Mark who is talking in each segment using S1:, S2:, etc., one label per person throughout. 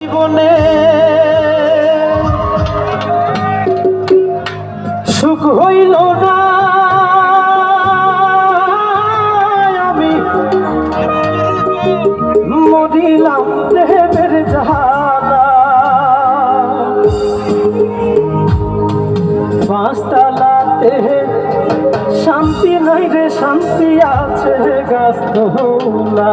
S1: জীবনে সুখ হইল না। আমি মরিলাম দেবের জাহালা পাঁচতলাতে শান্তি নাই রে, শান্তি আছে গাছ তোলা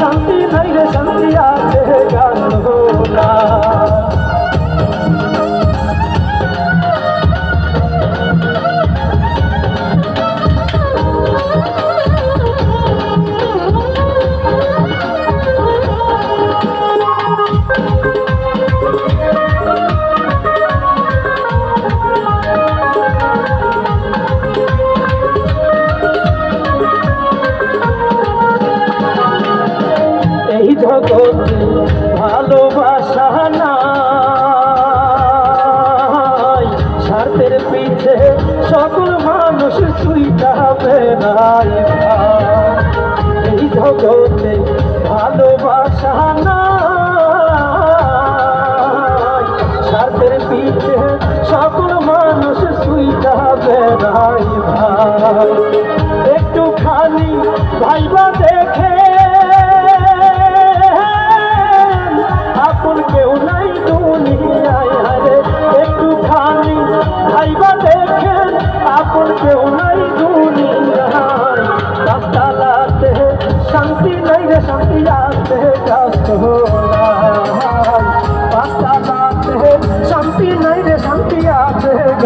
S1: শান্তি নাই রে শান্তি আছে গাছ এই জগতে ভালোবাসা নাই। স্বার্থের পিছে সকল মানুষ সুইটা বেড়ায় এই জগতে ভালোবাসা নাই। স্বার্থের পিছে সকল মানুষ সুইটা বেড়ায়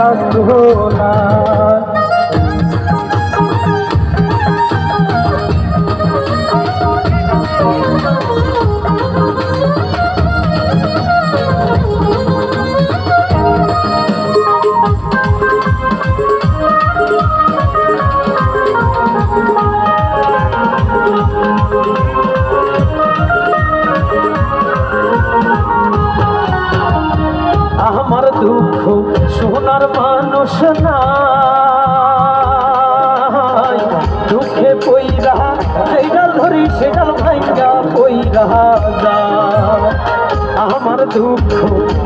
S1: আছে গাছ সোনার মানুষ নাই। দুঃখে পইরা সেইডাল ধরি সেডাল ভাইঙ্গা পইরা যা আমার দুঃখ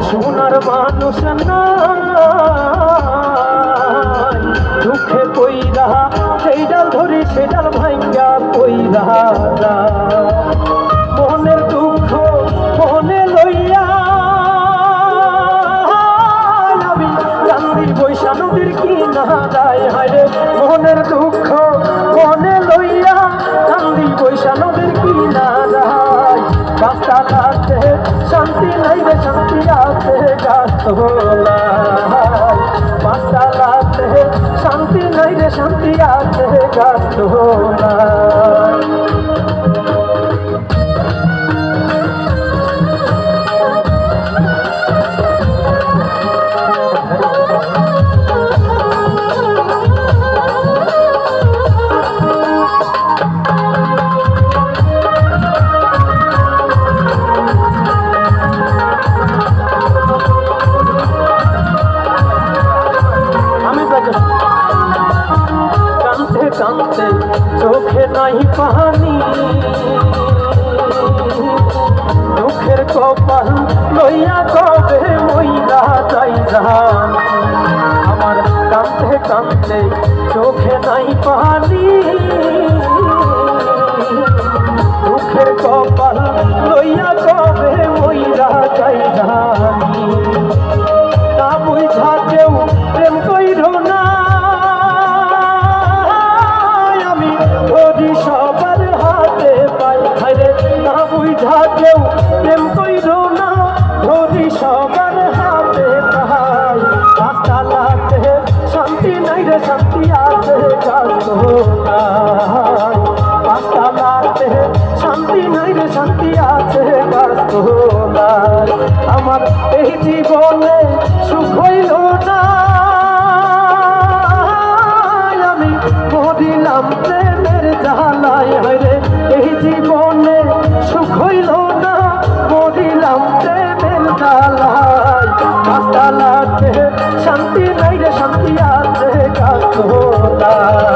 S1: সোনার মানুষ নাই। দুঃখে পইরা সেইডাল ধরি সেডাল ভাইঙ্গা পইরা যা কিনারায় হায়রে মনের দুঃখ মনে লইয়া কান্দি বৈশা নদীর কিনারায়। রাস্তা কাটে শান্তি নাই রে, শান্তি আছে গাছ তোলায়। রাস্তা কাটে শান্তি নাই রে, শান্তি আছে গাছ নাই পানি দুঃখের কপাল লইয়া কবে মইরা যাই জান। আমার কানতে কানতে চোখে নাই পানি দুঃখের কপাল লইয়া কবে মইরা যাই জানি। শান্তি নাই রে, শান্তি আছে গাছ আমার এই জীবনে সুখ হইল না। আমি মরিলাম প্রেমের জ্বালায়। হরে এই জীবনে সুখ হইল না। মরিলাম প্রেমের জ্বালায়। গাছতলাতে শান্তি নাই রে, শান্তি আছে গাছতলায়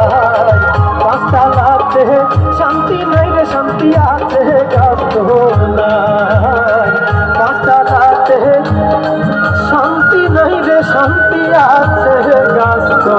S1: শান্তি আছে গাছ তো